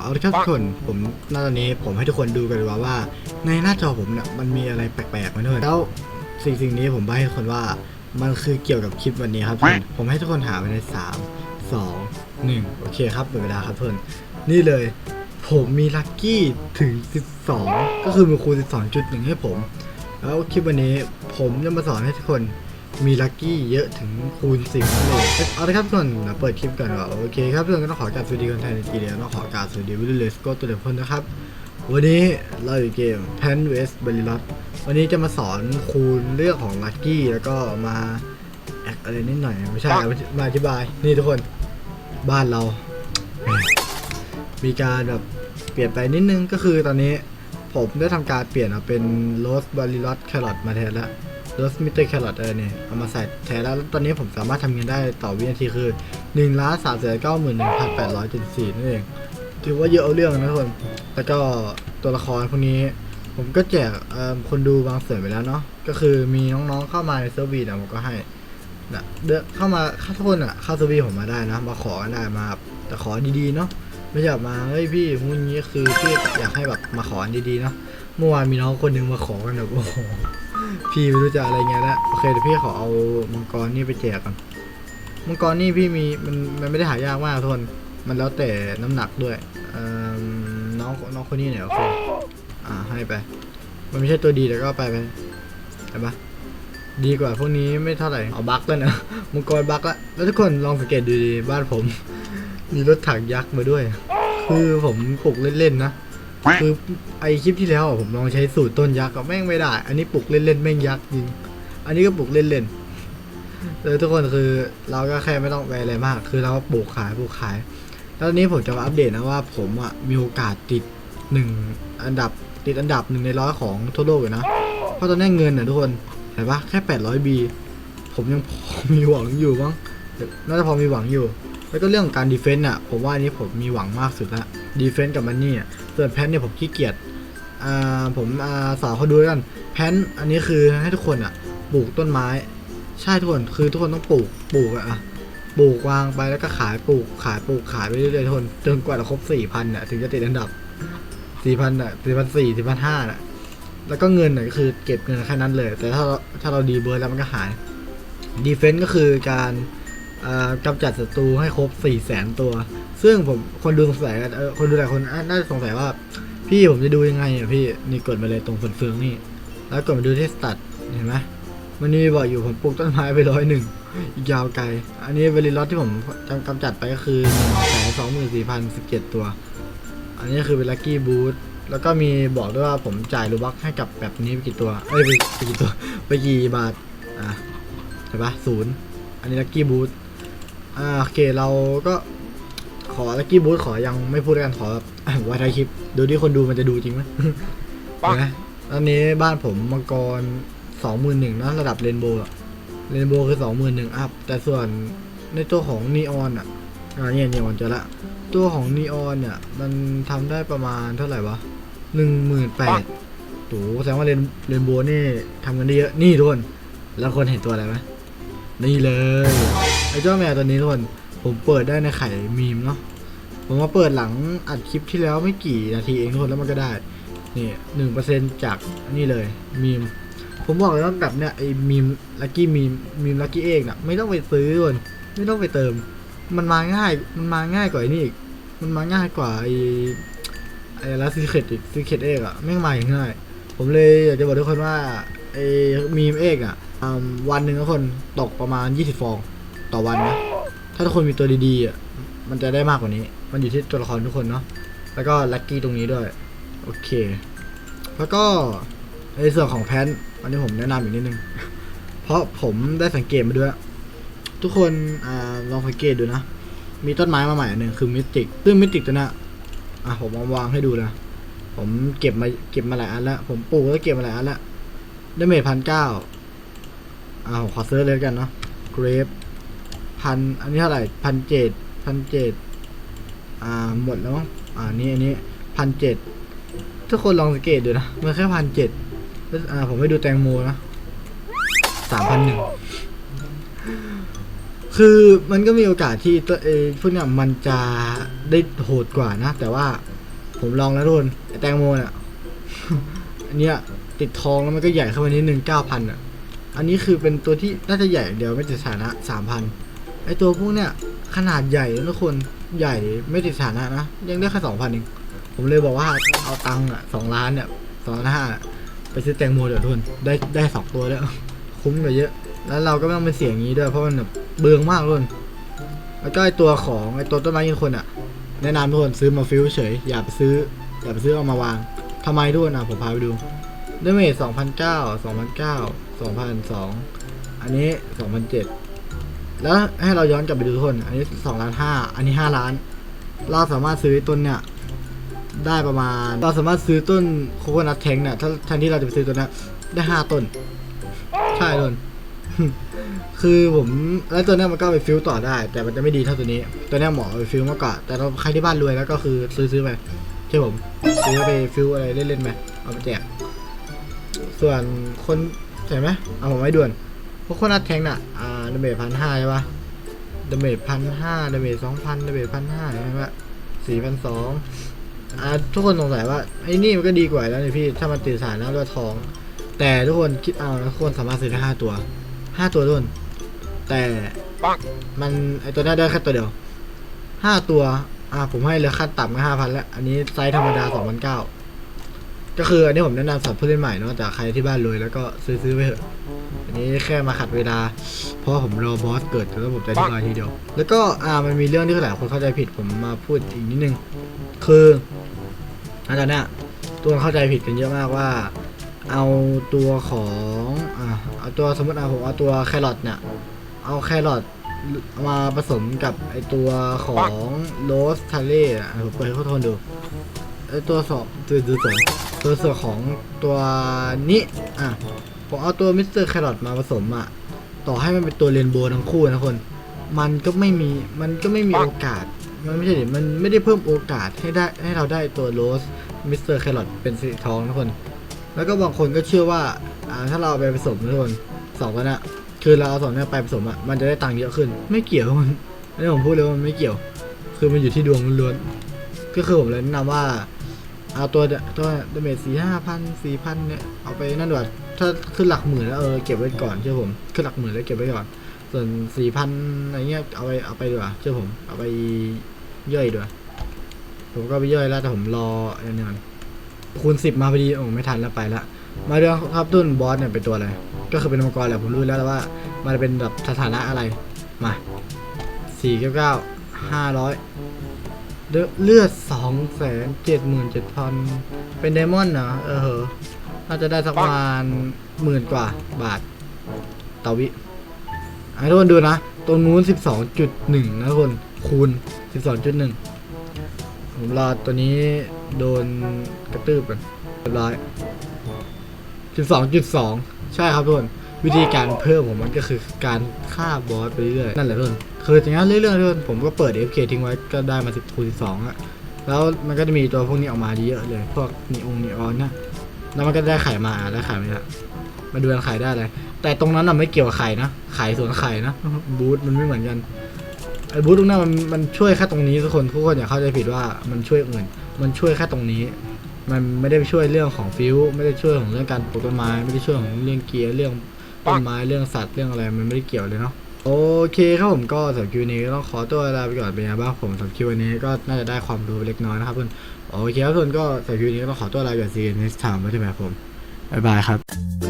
เอาละครับทุกคนผมณตอนนี้ผมให้ทุกคนดูกันดีกว่าว่า ในหน้าจอผมเนี่ยมันมีอะไรแปลกๆมาด้วยแล้วสิ่งสิ่งนี้ผมใบให้ทุกคนว่ามันคือเกี่ยวกับคลิปวันนี้ครับทุกคนผมให้ทุกคนหาไปในสามสองหนึ่งโอเคครับหมดเวลาครับทุกคนนี่เลย ผมมีลัคกี้ถึง 12 ก็คือมีคูณ12.1 ให้ผม แล้วคลิปวันนี้ผมจะมาสอนให้ทุกคน มีลัคกี้เยอะถึงคูณ10นั่นเลยเอาละครับทุกคนเดี๋ยวเปิดคลิปก่อนว่าโอเคครับทุกคนก็ต้องขอการสวัสดีคนไทยในทีเดียวต้องขอการสวัสดีวิลเลสโกตัวเด็กคนนะครับ วันนี้เราอยู่เกม p a n w e s t b a r r i l o t วันนี้จะมาสอนคูณเรื่องของลัคกี้แล้วก็มาแอคอะไรนิดหน่อยไม่ใช่มาอธิบายนี่ทุกคนบ้านเรา มีการแบบเปลี่ยนไปนิดนึงก็คือตอนนี้ผมได้ทำการเปลี่ยนเอาเป็นโรสบาริลอตแครอทมาแทนแล้ว โรสมิเตอร์แครอทเอะไรเนี่ยเอามาใส่แทนแล้วตอนนี้ผมสามารถทำเงินได้ต่อวินาทีคือ1ล้าน3 9 1 8 7 4นั่นเองถือว่าเยอะเอาเรื่องนะทุกคนแล้วก็ตัวละครพวกนี้ ผมก็แจกคนดูบางส่วนไปแล้วเนาะก็คือมีน้องๆเข้ามาในเซิร์ฟวีนะผมก็ให้นะเดเข้ามาเข้าทุกคนอะเข้าเซิร์ฟวีผมมาได้นะ มาขอกันได้มาแต่ขอดีๆเนาะไม่ใช่มาเฮ้ยพี่มุนนี้คือพี่อยากให้แบบมาขอดีๆเนาะเมื่อวานมีน้องคนหนึงมาขอกันแบบโอ้โห พี่ไม่รู้จะอะไรเงี้ยแล้วโอเคเดี๋ยวพี่ขอเอามังกรนี่ไปแจกกันมังกรนี่พี่มีมันมันไม่ได้หายากมากทุกคนมันแล้วแต่น้ำหนักด้วยเอ่อน้องน้องคนนี้เนี่ยโอเคอ่าให้ไป มันไม่ใช่ตัวดีแต่ก็เอาไปไปเห็นปะดีกว่าพวกนี้ไม่เท่าไหร่เอาบั๊กแล้วนะมังกรบั๊กละแล้วทุกคนลองสังเกตดูดีบ้านผม มีรถถังยักษ์มาด้วย คือผมปลุกเล่นๆนะ คือไอคลิปที่แล้วผมลองใช้สูตรต้นยักษ์ก็แม่งไม่ได้ อันนี้ปลุกเล่นๆแม่งยักษ์จริง อันนี้ก็ปลุกเล่นๆเลยทุกคนคือเราก็แค่ไม่ต้องไปอะไรมาก คือเราก็ปลูกขายปลูกขาย แล้วตอนนี้ผมจะมาอัปเดตนะว่าผมอะมีโอกาสติดหนึ่งอันดับติดอันดับหนึ่งในร้อยของทั่วโลกเลยนะ เพราะตอนนี้เงินอะทุกคนเห็นปะแค่800บีผมยังพอมีหวังอยู่มั้งน่าจะพอมีหวังอยู่ แล้วก็เรื่องการดีเฟนต์อะผมว่าอันนี้ผมมีหวังมากสุดละดีเฟนต์กับมันนี่ส่วนแพนเนี่ยผมขี้เกียจอ่าผมอ่าสาวเขาดูกัน แพนอันนี้คือให้ทุกคนอะปลูกต้นไม้ ใช่ทุกคนคือทุกคนต้องปลูกปลูกอะปลูกวางไปแล้วก็ขายปลูกขายปลูกขายไปเรื่อยๆทุกคนจนกว่าจะครบสี่พันอะถึงจะติดอันดับสี่พันอะสี่พันสี่สี่พันห้าอะแล้วก็เงินอะก็คือเก็บเงินแค่นั้นเลย แต่ถ้าถ้าเราดีเบิร์ดแล้วมันก็หายดีเฟนต์ก็คือการ กำจัดศัตรูให้ครบ4ี่แสนตัว ซึ่งผมคนดูสงสัยกันคนดูหลายคนน่าจะสงสัยว่า พี่ผมจะดูยังไงอะพี่นี่กดมาเลยตรงเฟืองนี่ แล้วกดมาดูที่สตัดเห็นไหมมันนี่บอกอยู่ผมปลูกต้นไม้ไปร้อยหนึ่งอีกยาวไกล อันนี้เวลิลอตที่ผมจำกำจัดไปก็คือหนึ่งแสนสองหมื่นสี่พันสิบเจ็ดตัว อันนี้คือเป็นลัคกี้บูทแล้วก็มีบอกด้วยว่าผมจ่ายรูบักให้กับแบบนี้ไปกี่ตัว เอ้ยไปกี่ตัว ไปกี่บาท อะเห็นปะศูนย์ อันนี้ลัคกี้บูท อ่าโอเคเราก็ขอลักกี้บูธขอยังไม่พูดกันขอแบบไว้ท้ายคลิป ดูที่คนดูมันจะดูจริงไหมนะตอนนี้บ้านผมมังกรสองหมื่นหนึ่งนะระดับเรนโบว์เรนโบว์คือสองหมื่นหนึ่งอัพแต่ส่วนในตัวของนีออนอะอ่าเนี่ยนีออนเจอละ ตัวของนีออนเนี่ย มันทำได้ประมาณเท่าไหร่วะหนึ่งหมื่นแปดโหแสดงว่าเรนเรนโบว์นี่ทำกันได้เยอะ นี่ทุกคนแล้วคนเห็นตัวอะไรไหม นี่เลยไอ้เจ้าแมวตัวนี้ทุกคนผมเปิดได้ในไข่มีมเนาะผมมาเปิดหลังอัดคลิปที่แล้วไม่กี่นาทีเองทุกคนแล้วมันก็ได้นี่หนึ่งเปอร์เซ็นจากนี่เลยมีมผมบอกเลยว่าแบบเนี้ยไอ้มีมลักกี้มีมมีมลักกี้เอกน่ะไม่ต้องไปซื้อทุกคนไม่ต้องไปเติม มันมาง่ายมันมาง่ายกว่าไอ้นี่อีกมันมาง่ายกว่าไอ้ไอ้ลัสซิเคตอีกซิเคตเอกอะไม่งมาอย่างง่ายผมเลยอยากจะบอกทุกคนว่าไอ้มีมเอกอะ วันหนึ่งทุกคนตกประมาณ 20 ฟองต่อวันนะ ถ้าทุกคนมีตัวดีๆอะมันจะได้มากกว่านี้ มันอยู่ที่ตัวละครทุกคนเนาะ แล้วก็ลัคกี้ตรงนี้ด้วย โอเค แล้วก็ในส่วนของแพนอันนี้ผมแนะนำอีกนิดนึง เพราะผมได้สังเกตมาด้วย ทุกคนอลองสังเกตดูนะ มีต้นไม้มาใหม่อันหนึ่งคือมิติกซึ่งมิติกตัวนี้อะผมวางให้ดูนะ ผมเก็บมาเก็บมาหลายอันแล้ว ผมปลูกแล้วเก็บมาหลายอันแล้วได้เมจพันเก้า อ่าผมขอเซิร์ชเลยกันเนาะเกรฟพันอันนี้เท่าไหร่พันเจ็ดพันเจ็ดอ่าหมดแล้วมั้งอ่านี่อันนี้พันเจ็ดทุกคนลองสังเกตดูนะมันแค่พันเจ็ดอ่าผมไปดูแตงโมนะสามพันหนึ่งคือมันก็มีโอกาสที่ตัวเอพวกเนี้ยมันจะได้โหดกว่านะ แต่ว่าผมลองแล้วทุนแตงโมเนี่ยอันเนี้ยติดทองแล้วมันก็ใหญ่เข้ามานิดนึงเก้าพันอะ อันนี้คือเป็นตัวที่น่าจะใหญ่เดียวไม่ติดฐานะสามพันไอตัวพวกเนี้ยขนาดใหญ่ทุกคนใหญ่ไม่ติดฐานะนะยังได้แค่สองพันเองผมเลยบอกว่าเอาตังค์อะสองล้านเนี่ยสองล้านห้าไปซื้อแตงโมเดี๋ยวทุกคนได้ได้สองตัวแล้วคุ้มกว่าเยอะ แล้วเราก็ไม่ต้องเป็นเสียอย่างนี้ด้วยเพราะมันแบบเบืองมากเลยแล้วก็ไอตัวของไอตัวต้นไม้ยิงคนอะแนะนำทุกคนซื้อมาฟิวเฉยอย่าไปซื้ออย่าไปซื้อเอามาวางทำไมด้วยนะผมพาไปดู ดเมจสองพันเก้าสองพันเก้าสองพันสองอันนี้สองพันเจ็ดแล้วให้เราย้อนกลับไปดูทุกคน อันนี้สองล้านห้าอันนี้ห้าล้าน เราสามารถซื้อต้นเนี่ยได้ประมาณ เราสามารถซื้อต้นโคโคนัทแทงเนี่ยถ้าแทนที่เราจะไปซื้อตัวเนี้ได้ห้าต้น ใช่ต้น คือผมแล้วตัวเนี้ยมันก็ไปฟิลต่อได้ แต่มันจะไม่ดีเท่าตัวนี้ ตัวเนี้ยเหมาะเอไปฟิลมากกว่า แต่เราใครที่บ้านรวยแล้วก็คือซื้อซื้อไปใช่ผมซื้อไปฟิลอะไรเล่นๆไปเอาไปแจก ส่วนคนใช่ไหมเอาผมไว้ด่วนพวกคนนัดแทงน่ะอ่าดาเมจพันห้าใช่ปะดาเมจพันห้าดาเมจสองพันดาเมจพันห้าใช่ไหมสี่พันสองอ่าทุกคนสงสัยว่าไอ้นี่มันก็ดีกว่าแล้วนี่พี่ถ้ามันติดสารแล้วก็ทอง แต่ทุกคนคิดเอานะทุกคนสามารถซื้อได้ห้าตัวห้าตัวทุกคนแต่มันไอตัวนี้ได้แค่ตัวเดียวห้าตัว อ่าผมให้เลือขั้นต่ำก็ห้าพันแล้ว อันนี้ไซส์ธรรมดาสองพันเก้า ก็คืออันนี้ผมแนะนำสำหรับผู้เล่นใหม่เนาะแต่ใครที่บ้านรวยแล้วก็ซื้อซื้อไปเถอะอันนี้แค่มาขัดเวลา เพราะผมรอบอสเกิดแล้วผมจะอธิบายทีเดียว แล้วก็อ่ามันมีเรื่องที่หลายคนเข้าใจผิดผมมาพูดอีกนิดนึง คืออาจารย์เนี่ยตัวเข้าใจผิดกันเยอะมากว่า เอาตัวของอ่าเอาตัวสมมติเอาผมเอาตัวแครอทเนี่ยเอาแครอทมาผสมกับไอตัวของโรสทาเล่อะผมเปิดให้เขาทนดูไอตัวสองตัวดูสอง ตัวส่วนของตัวนี้อะผมเอาตัวมิสเตอร์แครอทมาผสมอะต่อให้มันเป็นตัวเรนโบว์ทั้งคู่นะคน มันก็ไม่มีมันก็ไม่มีโอกาส มันไม่ใช่ดิมันไม่ได้เพิ่มโอกาสให้ได้ให้เราได้ตัวโรสมิสเตอร์แครอทเป็นสีทองนะคน แล้วก็บางคนก็เชื่อว่าอ่าถ้าเราเอาไปผสมนะทุกคนสองกันอะคือเราเอาสองเนี่ยไปผสมอะมันจะได้ตังค์เยอะขึ้น ไม่เกี่ยวมันอันนี้ผมพูดเลยว่ามันไม่เกี่ยว คือมันอยู่ที่ดวงล้วนก็คือผมเลยแนะนำว่า เอาตัวตัวเดเมจสี่ห้าพันสี่พันเนี่ยเอาไปนั่นดีกว่าถ้าขึ้นหลักหมื่นแล้วเออเก็บไว้ก่อนเชื่อผมขึ้นหลักหมื่นแล้วเก็บไว้ก่อน ส่วนสี่พันอะไรเงี้ยเอาไปเอาไปดีกว่าเชื่อผม เอาไปย่อยดีกว่าผมก็ไปย่อยแล้วแต่ผมรออันนี้ก่อนคูณสิบมาพอดีโอ้ไม่ทันแล้วไปละมาเรื่องครับตุ้นบอสเนี่ยเป็นตัวอะไรก็คือเป็นมังกรแหละผมรู้แล้วแต่ว่า มันเป็นแบบสถานะอะไรมาสี่เก้าเก้าห้าร้อย เลือดสองแสนเจ็ดหมื่นเจ็ดพันเป็นไดมอนด์นะเออเหอน่าจะได้สักประมาณหมื่นกว่าบาทต่อวิไอ้ทุกคนดูนะตรงนู้นสิบสองจุดหนึ่งนะทุกคนคูณสิบสองจุดหนึ่งผมรอตัวนี้โดนกระตืบกันเรียบร้อยจุดสองจุดสองใช่ครับทุกคน วิธีการเพิ่มของมันก็คือการฆ่าบอสไปเรื่อยนั่นแหละทุกคนคืออย่างนั้นเรื่อยๆทุกคนผมก็เปิด FK ทิ้งไว้ก็ได้มาสิบคูณสิบสองอะแล้วมันก็จะมีตัวพวกนี้ออกมาเยอะเลยพวกนีองนีออนนะแล้วมันก็ได้ไข่มาได้ไข่ไม่ละมาดูกันไข่ได้เลยแต่ตรงนั้นน่ะไม่เกี่ยวกับไข่นะไข่ส่วนไข่นะบูธมันไม่เหมือนกันไอ้บูธตรงหน้ามันมันช่วยแค่ตรงนี้ทุกคนทุกคนอย่าเข้าใจผิดว่ามันช่วยอื่นมันช่วยแค่ตรงนี้ มันไม่ได้ช่วยเรื่องของฟิวไม่ได้ช่วยของเรื่องการปลูกต้นไม้ไม่ได้ช่วยของเรื่องเกียร์เรื่อง ต้นไม้เรื่องสัตว์เรื่องอะไรมันไม่ได้เกี่ยวเลยเนาะโอเคครับผมก็สำหรับคิวนี้ก็ต้องขอตัวลาไปก่อนเป็นไงบ้างผมสำหรับคิววันนี้ก็น่าจะได้ความรู้เล็กน้อยนะครับเพื่อนโอเคครับทุกคนก็สำหรับคิวนี้ก็ต้องขอตัวลาไปก่อนซีน next time ไว้ที่แบบผมบ๊ายบายครับ